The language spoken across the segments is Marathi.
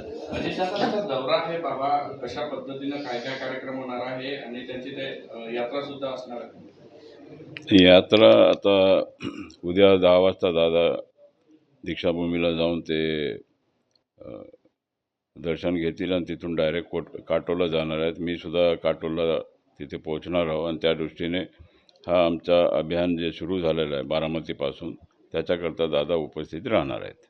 दौरा आहे बाबा कशा पद्धतीनं काय काय कार्यक्रम होणार आहे आणि त्यांची ते यात्रा सुद्धा असणार आहे? यात्रा आता उद्या दहा वाजता दादा दीक्षाभूमीला जाऊन ते दर्शन घेतील आणि तिथून डायरेक्ट कोट काटोला जाणार आहेत. मी सुद्धा काटोला तिथे पोहोचणार आहो आणि त्या दृष्टीने हा आमचा अभियान जे सुरू झालेलं आहे बारामतीपासून त्याच्याकरता दादा उपस्थित राहणार आहेत.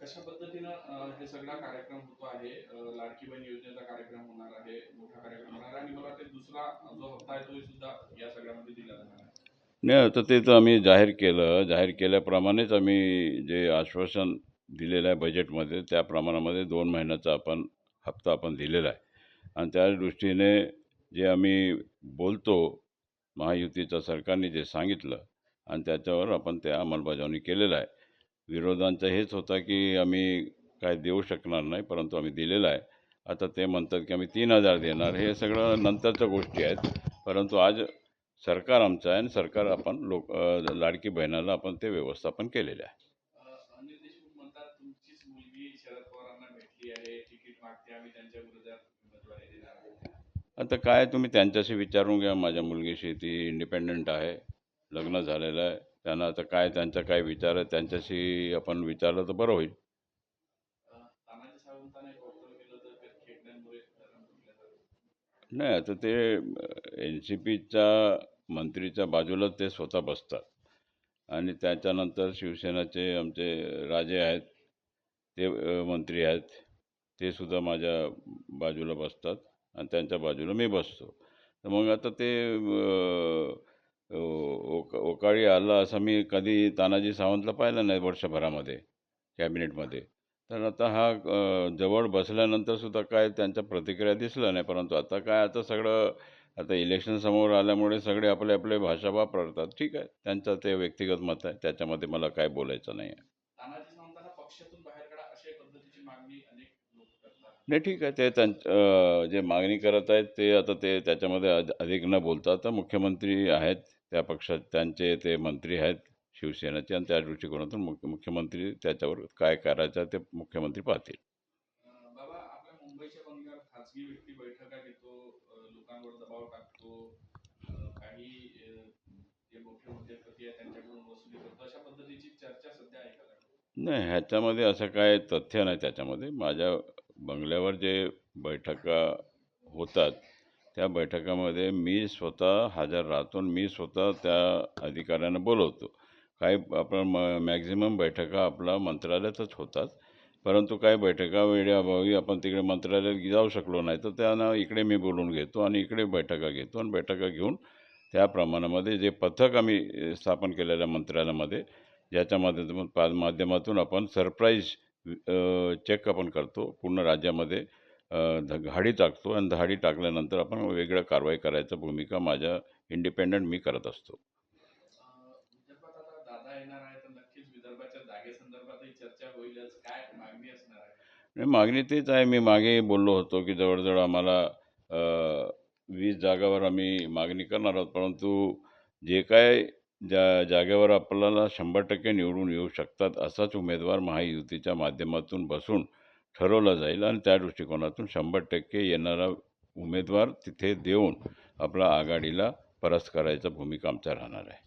कशा पद्धतीनं अ, हे सगळा कार्यक्रम होतो आहे? अ, लाडकी बहीण योजनेचा कार्यक्रम होणार आहे मोठा कार्यक्रम होणार आहे आणि मला वाटते दुसरा जो हप्ता आहे तोही सुद्धा या सगळ्यामध्ये दिला जाणार आहे. नाही आता ते तर आम्ही जाहीर केलं. जाहीर केल्याप्रमाणेच आम्ही जे आश्वासन दिलेलं आहे बजेटमध्ये त्या प्रमाणामध्ये दोन महिन्याचा आपण हप्ता आपण दिलेला आहे. आणि त्या दृष्टीने जे आम्ही बोलतो महायुतीच्या सरकारने जे सांगितलं आणि त्याच्यावर आपण त्या अंमलबजावणी केलेलं आहे. विरोधांचं हेच होता की आम्ही काय देऊ शकणार नाही परंतु आम्ही दिलेलं आहे. आता ते म्हणतात की आम्ही तीन हजार देणार. हे सगळं नंतरच्या गोष्टी आहेत. परंतु आज सरकार आमचं आहे आणि सरकार आपण लोक लाडकी बहिणाला आपण ते व्यवस्थापन केलेलं आहे. आता काय तुम्ही त्यांच्याशी विचारून घ्या. माझ्या मुलगीशी ती इंडिपेंडंट आहे. लग्न झालेलं आहे. त्यांना आता काय त्यांचा काय विचार आहे त्यांच्याशी आपण विचारलं तर बरं होईल. नाही आता ते एन सी पीच्या मंत्रीच्या बाजूला ते स्वतः बसतात. आणि त्याच्यानंतर शिवसेनाचे आमचे राजे आहेत ते मंत्री आहेत ते सुद्धा माझ्या बाजूला बसतात. आणि त्यांच्या बाजूला मी बसतो. तर मग आता ते ओकाळी आलं असं मी कधी तानाजी सावंतला पाहिलं नाही वर्षभरामध्ये कॅबिनेटमध्ये. तर आता हा जवळ बसल्यानंतर सुद्धा काय त्यांच्या प्रतिक्रिया दिसल्या नाही परंतु आता काय आता सगळं आता इलेक्शन समोर आल्यामुळे सगळे आपले आपले भाषा वापरतात. ठीक आहे त्यांचं ते व्यक्तिगत मत आहे त्याच्यामध्ये मला काय बोलायचं नाही आहे. नाही ठीक आहे ते त्यां जे मागणी करत आहेत ते आता ते त्याच्यामध्ये अध- अधिक न बोलता तर मुख्यमंत्री आहेत. त्या पक्षात त्यांचे ते मंत्री आहेत शिवसेनेचे आणि त्या दृष्टिकोनातून मुख्य मुख्यमंत्री त्याच्यावर काय करायचं ते मुख्यमंत्री पाहतील. नाही ह्याच्यामध्ये असं काय तथ्य नाही त्याच्यामध्ये माझ्या बंगल्यावर जे बैठका होतात त्या बैठकामध्ये मी स्वतः हजर राहतो आणि मी स्वतः त्या अधिकाऱ्यांना बोलवतो. काही आपण म मॅक्झिमम बैठका आपला मंत्रालयातच होतात. परंतु काही बैठका वेळेअभावी आपण तिकडे मंत्रालयात जाऊ शकलो नाही तर त्यांना इकडे मी बोलून घेतो आणि इकडे बैठका घेतो आणि बैठका घेऊन त्या प्रमाणामध्ये जे पथक आम्ही स्थापन केलेल्या मंत्रालयामध्ये ज्याच्या माध्यमातून पा माध्यमातून आपण सरप्राईज चेक आपण करतो. पूर्ण राज्यामध्ये ध घाडी टाकतो आणि धाडी टाकल्यानंतर आपण वेगळं कारवाई करायचं भूमिका माझ्या इंडिपेंडंट मी करत असतो. मागणी आहे नाही मागणी तेच आहे. मी मागे बोललो होतो की जवळजवळ आम्हाला वीस जागावर आम्ही मागणी करणार आहोत. परंतु जे काय ज्या जागेवर आपल्याला शंभर टक्के निवडून येऊ शकतात असाच उमेदवार महायुतीच्या माध्यमातून बसून ठरवला जाईल आणि त्या दृष्टिकोनातून शंभर टक्के येणारा उमेदवार तिथे देऊन आपला आघाडीला परास्त करायचा भूमिका आमचा राहणार आहे.